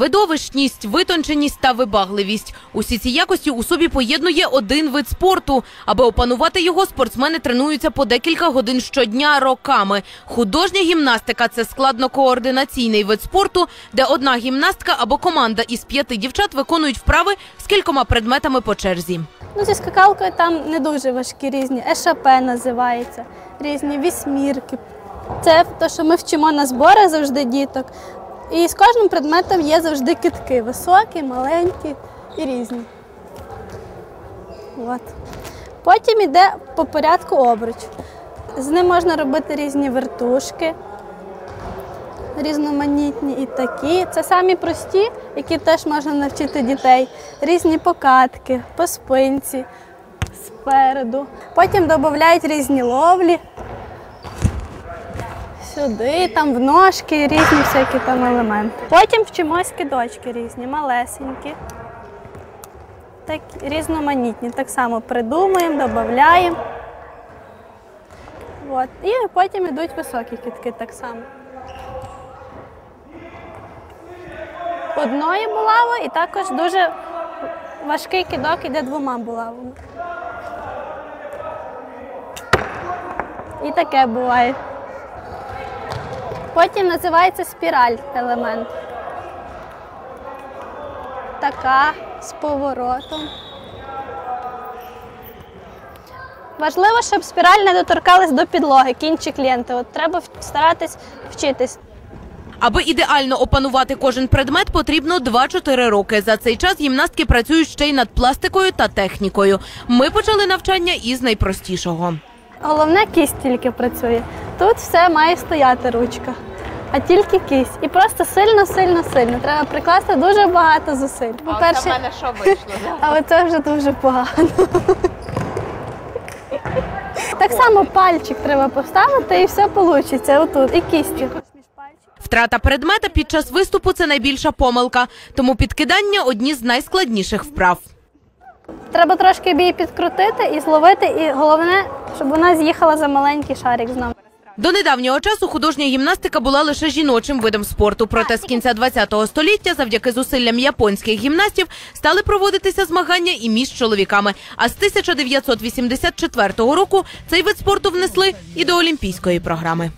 Видовищність, витонченість та вибагливість усі ці якості у собі поєднує один вид спорту. Аби опанувати його, спортсмени тренуються по декілька годин щодня роками. Художня гімнастика це складно-координаційний вид спорту, де одна гімнастка або команда із п'яти дівчат виконують вправи з кількома предметами по черзі. Ну, зі скакалкою там не дуже важкі різні. ешапе називається, різні вісьмірки. Це те, що ми вчимо на зборах завжди діток. І з кожним предметом є завжди китки. Високі, маленькі і різні. От. Потім йде по порядку обруч. З ним можна робити різні вертушки, різноманітні і такі. Це самі прості, які теж можна навчити дітей. Різні покатки, по спинці, спереду. Потім додають різні ловлі. Сюди, там в ножки, різні всякі там елементи. Потім вчимось кидочки різні, малесенькі. Так, різноманітні. Так само придумуємо, додаємо. От. І потім йдуть високі кітки так само. Одною булавою і також дуже важкий кидок іде двома булавами. І таке буває. Потім називається спіраль елемент. Така з поворотом. Важливо, щоб спіраль не доторкалась до підлоги, кінчик ленти. От треба старатись вчитись. Аби ідеально опанувати кожен предмет, потрібно 2-4 роки. За цей час гімнастки працюють ще й над пластикою та технікою. Ми почали навчання із найпростішого. Головне кість тільки працює. Тут все має стояти ручка, а тільки кість. І просто сильно, сильно, сильно. Треба прикласти дуже багато зусиль. По-перше, що вийшло? але це вже дуже погано. Так само пальчик треба поставити і все вийде. Отут. І кістю. Втрата предмета під час виступу це найбільша помилка, тому підкидання одні з найскладніших вправ. Треба трошки бій підкрутити і зловити, і головне, щоб вона з'їхала за маленький шарик знову. До недавнього часу художня гімнастика була лише жіночим видом спорту. Проте з кінця ХХ століття, завдяки зусиллям японських гімнастів, стали проводитися змагання і між чоловіками. А з 1984 року цей вид спорту внесли і до олімпійської програми.